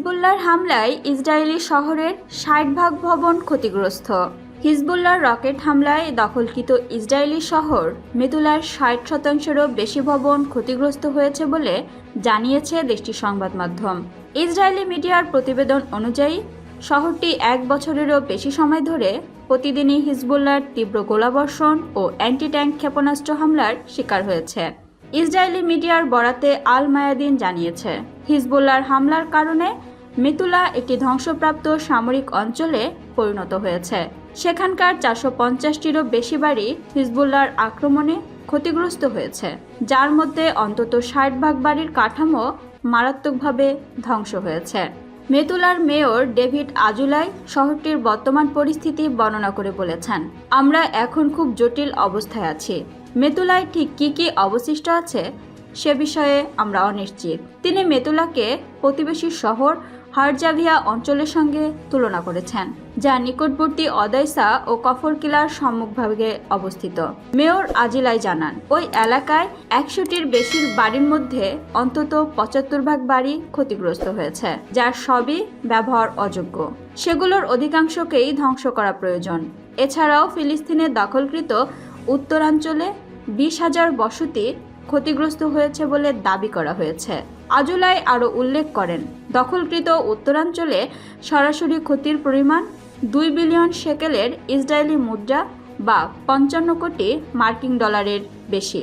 হিজবুল্লাহর হামলায় ইসরায়েলি শহরের ষাট ভাগ ভবন ক্ষতিগ্রস্ত। হিজবুল্লাহর রকেট হামলায় দখলকৃত ইসরায়েলি শহর মেতুলার ষাট শতাংশেরও বেশি ভবন ক্ষতিগ্রস্ত হয়েছে বলে জানিয়েছে দেশটির সংবাদ মাধ্যম। ইসরায়েলি মিডিয়ার প্রতিবেদন অনুযায়ী, শহরটি এক বছরেরও বেশি সময় ধরে প্রতিদিনই হিজবুল্লাহর তীব্র গোলাবর্ষণ ও অ্যান্টি ট্যাঙ্ক ক্ষেপণাস্ত্র হামলার শিকার হয়েছে। ইসরায়েলি মিডিয়ার বরাতে আল মায়াদিন জানিয়েছে, হিজবুল্লাহর হামলার কারণে মিতুলা একটি ধ্বংসপ্রাপ্ত সামরিক অঞ্চলে পরিণত হয়েছে। সেখানকার চারশো পঞ্চাশটিরও বেশি বাড়ি হিজবুল্লাহর আক্রমণে ক্ষতিগ্রস্ত হয়েছে, যার মধ্যে অন্তত ষাট ভাগ বাড়ির কাঠামো মারাত্মকভাবে ধ্বংস হয়েছে। মেতুলার মেয়র ডেভিড আজুলাই শহরটির বর্তমান পরিস্থিতি বর্ণনা করে বলেছেন, আমরা এখন খুব জটিল অবস্থায় আছি। মেতুলায় ঠিক কি কি অবশিষ্ট আছে সে বিষয়ে আমরা অনিশ্চিত। তিনি মেতুলাকে প্রতিবেশী শহর হারজাভিয়া অঞ্চলের সঙ্গে তুলনা করেছেন, যা নিকটবর্তী অদাইসা ও কফর কফরকিলার সম্মুখভাগে অবস্থিত। মেয়র আজিলাই জানান, ওই এলাকায় একশোটির বেশির বাড়ির মধ্যে অন্তত পঁচাত্তর ভাগ বাড়ি ক্ষতিগ্রস্ত হয়েছে যার সবই ব্যবহার অযোগ্য। সেগুলোর অধিকাংশকেই ধ্বংস করা প্রয়োজন। এছাড়াও ফিলিস্তিনে দখলকৃত উত্তরাঞ্চলে বিশ হাজার বসতি ক্ষতিগ্রস্ত হয়েছে বলে দাবি করা হয়েছে। আজুলাই আরও উল্লেখ করেন, দখলকৃত উত্তরাঞ্চলে সরাসরি ক্ষতির পরিমাণ দুই বিলিয়ন সেকেলের ইসরায়েলি মুদ্রা বা পঞ্চান্ন কোটি মার্কিন ডলারের বেশি।